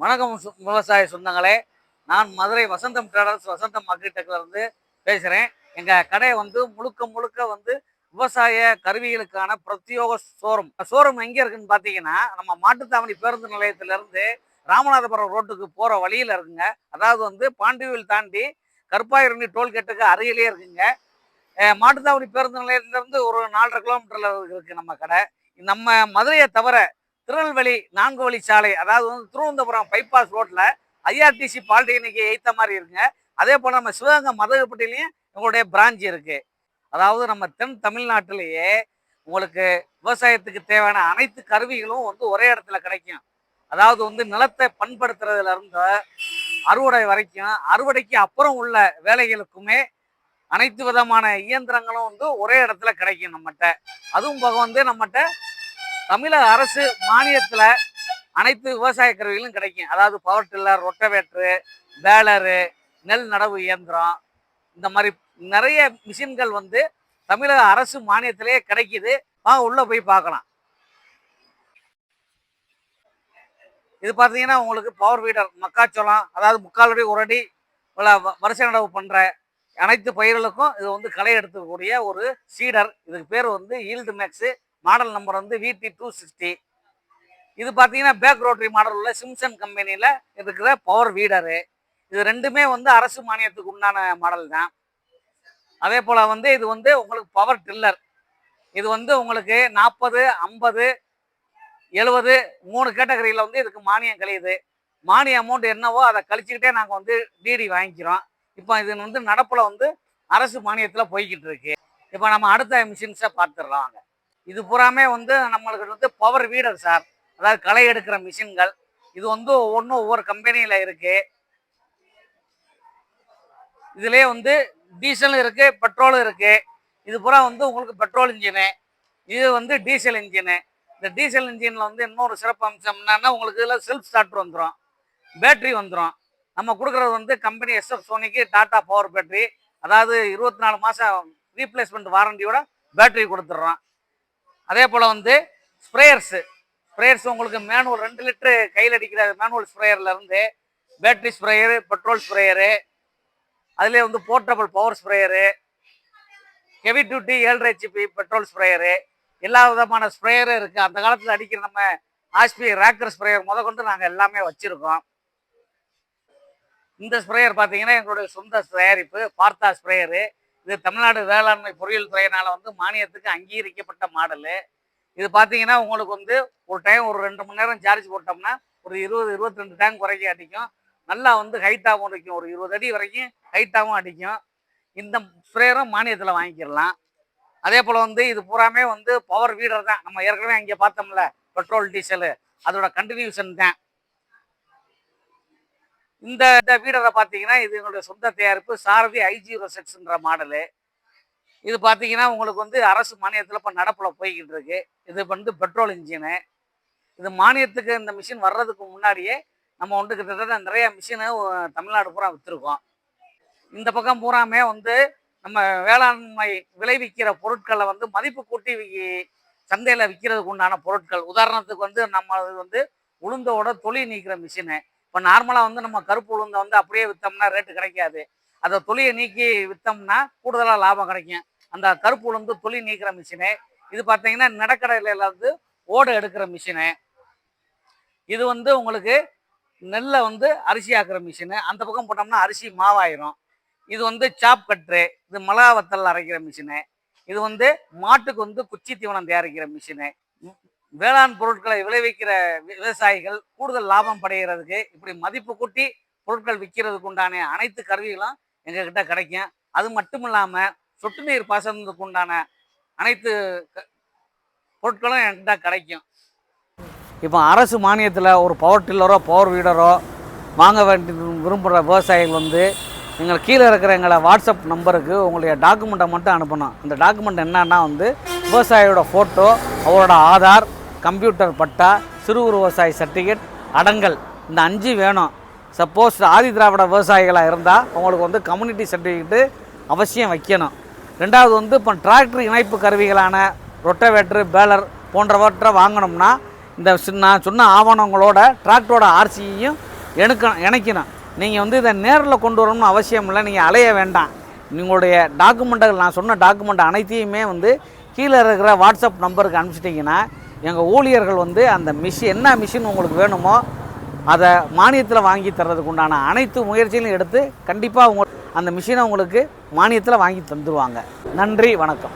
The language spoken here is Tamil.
வணக்கம் விவசாய சொந்தங்களே நான் மதுரை வசந்தம் ட்ரேடர்ஸ் வசந்தம் அக்ரிடெக்லேருந்து பேசுகிறேன் எங்கள் கடை வந்து முழுக்க முழுக்க வந்து விவசாய கருவிகளுக்கான பிரத்யோக ஷோரூம் ஷோரூம் எங்கே இருக்குன்னு பார்த்தீங்கன்னா நம்ம மாட்டுத்தாவணி பேருந்து நிலையத்திலேருந்து ராமநாதபுரம் ரோட்டுக்கு போகிற வழியில் இருக்குங்க. அதாவது வந்து பாண்டிவில் தாண்டி கருப்பாயிரணி டோல்கேட்டுக்கு அருகிலே இருக்குங்க. மாட்டுத்தாவணி பேருந்து நிலையத்திலேருந்து ஒரு நாலரை கிலோமீட்டரில் இருக்குது நம்ம கடை. நம்ம மதுரையை தவிர திருநெல்வேலி நான்கு வழி சாலை அதாவது வந்து திருவனந்தபுரம் பைபாஸ் ரோட்டில் ஐஆர்டிசி பாலிடெக்னிக்கு எய்த்த மாதிரி இருக்குங்க. அதே போல் நம்ம சிவகங்கை மதகுப்பட்டிலையும் எங்களுடைய பிரான்ச் இருக்குது அதாவது நம்ம தென் தமிழ்நாட்டிலேயே உங்களுக்கு விவசாயத்துக்கு தேவையான அனைத்து கருவிகளும் வந்து ஒரே இடத்துல கிடைக்கும். அதாவது வந்து நிலத்தை பண்படுத்துறதுல இருந்து அறுவடை வரைக்கும் அறுவடைக்கு அப்புறம் உள்ள வேலைகளுக்குமே அனைத்து விதமான இயந்திரங்களும் வந்து ஒரே இடத்துல கிடைக்கும் நம்மகிட்ட. அதுவும் போக வந்து நம்மகிட்ட தமிழக அரசு மானியத்தில் அனைத்து விவசாய கருவிகளும் கிடைக்கும். அதாவது பவர் டில்லர் ரொட்டவேட்ரு பேலரு நெல் நடவு இயந்திரம் இந்த மாதிரி நிறைய மிஷின்கள் வந்து தமிழக அரசு மானியத்திலேயே கிடைக்குது. வாங்க உள்ளே போய் பார்க்கலாம். இது பார்த்தீங்கன்னா உங்களுக்கு பவர் வீடர் மக்காச்சோளம் அதாவது முக்கால் அடி ஒரு அடி வரிசை நடவு பண்ணுற அனைத்து பயிர்களுக்கும் இது வந்து களை எடுத்துக்கூடிய ஒரு சீடர் இதுக்கு பேர் வந்து ஈல்டு மேக்ஸு மாடல் நம்பர் வந்து விடி டூ சிக்ஸ்டி இது பார்த்தீங்கன்னா பேக் ரோட்டரி மாடல் உள்ள சிம்சன் கம்பெனியில் இருக்கிற பவர் வீடரு இது ரெண்டுமே வந்து அரசு மானியத்துக்கு உண்டான மாடல் தான். அதே போல் வந்து இது வந்து உங்களுக்கு பவர் டில்லர் இது வந்து உங்களுக்கு நாற்பது ஐம்பது எழுபது மூணு கேட்டகரியில் வந்து இதுக்கு மானியம் கழியுது மானிய அமௌண்ட் என்னவோ அதை கழிச்சுக்கிட்டே நாங்கள் வந்து டிடி வாங்கிக்கிறோம். இப்போ இது வந்து நடப்பில் வந்து அரசு மானியத்தில் போய்கிட்டு இருக்கு. இப்போ நம்ம அடுத்த மிஷின்ஸை பார்த்துடலாம் வாங்க. இது பூராமே வந்து நம்மளுக்கு வந்து பவர் வீடர் சார் அதாவது களை எடுக்கிற மிஷின்கள் இது வந்து ஒவ்வொன்றும் ஒவ்வொரு கம்பெனியில் இருக்கு. இதுலேயே வந்து டீசலும் இருக்கு பெட்ரோலும் இருக்கு. இது பூரா வந்து உங்களுக்கு பெட்ரோல் இன்ஜினு இது வந்து டீசல் இன்ஜினு இந்த டீசல் இன்ஜினில் வந்து இன்னொரு சிறப்பு அம்சம் என்னென்னா உங்களுக்கு இதில் செல்ஃப் ஸ்டார்ட் வந்துடும் பேட்ரி வந்துடும் நம்ம கொடுக்குறது வந்து கம்பெனி எஸ்எஃப் சோனிக்கு டாட்டா பவர் பேட்ரி அதாவது இருபத்தி நாலு மாதம் ரீப்ளேஸ்மெண்ட் வாரண்டியோட பேட்ரி கொடுத்துட்றோம். அதே போல் வந்து ஸ்ப்ரேயர்ஸு ஸ்ப்ரேயர்ஸ் உங்களுக்கு மேனுவல் ரெண்டு லிட்டரு கையில் அடிக்கிற மேனுவல் ஸ்ப்ரேயர்லேருந்து பேட்ரி ஸ்ப்ரேயரு பெட்ரோல் ஸ்ப்ரேயரு அதுலேயே வந்து portable power sprayer heavy duty ஏழரை ஹெச்பி பெட்ரோல் ஸ்ப்ரேயரு எல்லா விதமான ஸ்ப்ரேயரும் இருக்குது அந்த காலத்தில் அடிக்கிற நம்ம ஆஸ்பி ரேக்கர் ஸ்ப்ரேயர் முத கொண்டு நாங்கள் எல்லாமே வச்சுருக்கோம். இந்த ஸ்ப்ரேயர் பார்த்தீங்கன்னா எங்களுடைய சொந்த தயாரிப்பு பார்த்தா ஸ்ப்ரேயரு இது தமிழ்நாடு வேளாண்மை பொறியியல் துறையினால் வந்து மானியத்துக்கு அங்கீகரிக்கப்பட்ட மாடலு. இது பார்த்தீங்கன்னா உங்களுக்கு வந்து ஒரு டைம் ஒரு ரெண்டு மணி நேரம் சார்ஜ் போட்டோம்னா ஒரு இருபது இருபத்தி ரெண்டு டேங்க் வரைக்கும் அடிக்கும். நல்லா வந்து ஹைட்டாகவும் அடிக்கும் ஒரு இருபது அடி வரைக்கும் ஹைட்டாகவும் அடிக்கும். இந்த ஸ்ப்ரேயரும் மானியத்தில் வாங்கிக்கிடலாம். அதே போல் வந்து இது பூராமே வந்து பவர் வீடர் தான். நம்ம ஏற்கனவே அங்கே பார்த்தோம்ல பெட்ரோல் டீசலு அதோட கண்டினியூஷன் தான். இந்த இந்த வீடரை பார்த்தீங்கன்னா இது எங்களுடைய சொந்த தயாரிப்பு. சாரதி ஐஜீரோ செட்ஸுன்ற மாடலு. இது பார்த்தீங்கன்னா உங்களுக்கு வந்து அரசு மானியத்தில் இப்போ நடப்பில் போய்கிட்டு இருக்கு இது வந்து பெட்ரோல் இன்ஜினு. இது மானியத்துக்கு இந்த மிஷின் வர்றதுக்கு முன்னாடியே நம்ம வந்து கிட்டத்தட்ட நிறைய மிஷினு தமிழ்நாடு பூரா விற்றுருக்கோம் இந்த பக்கம் பூராமே வந்து நம்ம வேளாண்மை விளைவிக்கிற பொருட்களை வந்து மதிப்பு கூட்டி சந்தையில் விற்கிறதுக்கு உண்டான பொருட்கள். உதாரணத்துக்கு வந்து நம்ம வந்து உளுந்தோட தொழில் நீக்கிற மிஷினு. இப்போ நார்மலாக வந்து நம்ம கருப்பு உளுந்தை வந்து அப்படியே விற்றோம்னா ரேட்டு கிடைக்காது. அதை தொலியை நீக்கி விற்றோம்னா கூடுதலாக லாபம் கிடைக்கும். அந்த கருப்பு உளுந்து தொலி நீக்கிற மிஷினு இது பார்த்தீங்கன்னா நடக்கடையில் வந்து ஓடு எடுக்கிற மிஷினு இது வந்து உங்களுக்கு நெல்லை வந்து அரிசி ஆக்குற மிஷினு அந்த பக்கம் போட்டோம்னா அரிசி மாவாயிரும். இது வந்து சாப் கட்ரு இது மிளகா வத்தல் அரைக்கிற மிஷினு இது வந்து மாட்டுக்கு வந்து குச்சி தீவனம் தயாரிக்கிற மிஷினு வேளாண் பொருட்களை விளைவிக்கிற விவசாயிகள் கூடுதல் லாபம் படைகிறதுக்கு இப்படி மதிப்பு கூட்டி பொருட்கள் விற்கிறதுக்கு உண்டான அனைத்து கருவிகளும் எங்ககிட்ட கிடைக்கும். அது மட்டும் இல்லாமல் சொட்டு நீர் பாசனத்துக்கு உண்டான அனைத்து க- பொருட்களும் என்கிட்ட கிடைக்கும். இப்போ அரசு மானியத்தில் ஒரு பவர் டில்லரோ பவர் வீடரோ வாங்க வேண்டி விரும்புகிற விவசாயிகள் வந்து எங்களை கீழே இருக்கிற எங்களை வாட்ஸ்அப் நம்பருக்கு உங்களுடைய டாக்குமெண்ட்டை மட்டும் அனுப்பணும். அந்த டாக்குமெண்ட் என்னன்னா வந்து விவசாயியோட ஃபோட்டோ அவரோட ஆதார் கம்ப்யூட்டர் பட்டா சிறு குறு விவசாயி சர்டிஃபிகேட் அடங்கல். இந்த அஞ்சு வேணும். சப்போஸ் ஆதி திராவிட விவசாயிகளாக இருந்தால் அவங்களுக்கு வந்து கம்யூனிட்டி சர்டிஃபிகேட்டு அவசியம் வைக்கணும். ரெண்டாவது வந்து இப்போ டிராக்டர் இணைப்பு கருவிகளான ரொட்டவேட்ரு பேலர் போன்றவற்றை வாங்கினோம்னா இந்த நான் சொன்ன ஆவணங்களோட டிராக்டரோட ஆர்சியையும் எடுக்கணும் இணைக்கணும். நீங்கள் வந்து இதை நேரில் கொண்டு வரணும்னு அவசியம் இல்லை. நீங்கள் அலைய வேண்டாம். உங்களுடைய டாக்குமெண்ட்டுகள் நான் சொன்ன டாக்குமெண்ட் அனைத்தையுமே வந்து கீழே இருக்கிற வாட்ஸ்அப் நம்பருக்கு அனுப்பிச்சிட்டிங்கன்னா எங்கள் ஊழியர்கள் வந்து அந்த மிஷின் என்ன மிஷின் உங்களுக்கு வேணுமோ அதை மானியத்தில் வாங்கி தர்றதுக்கு உண்டான அனைத்து முயற்சிகளையும் எடுத்து கண்டிப்பாக உங்க அந்த மிஷினை உங்களுக்கு மானியத்தில் வாங்கி தந்துடுவாங்க நன்றி வணக்கம்.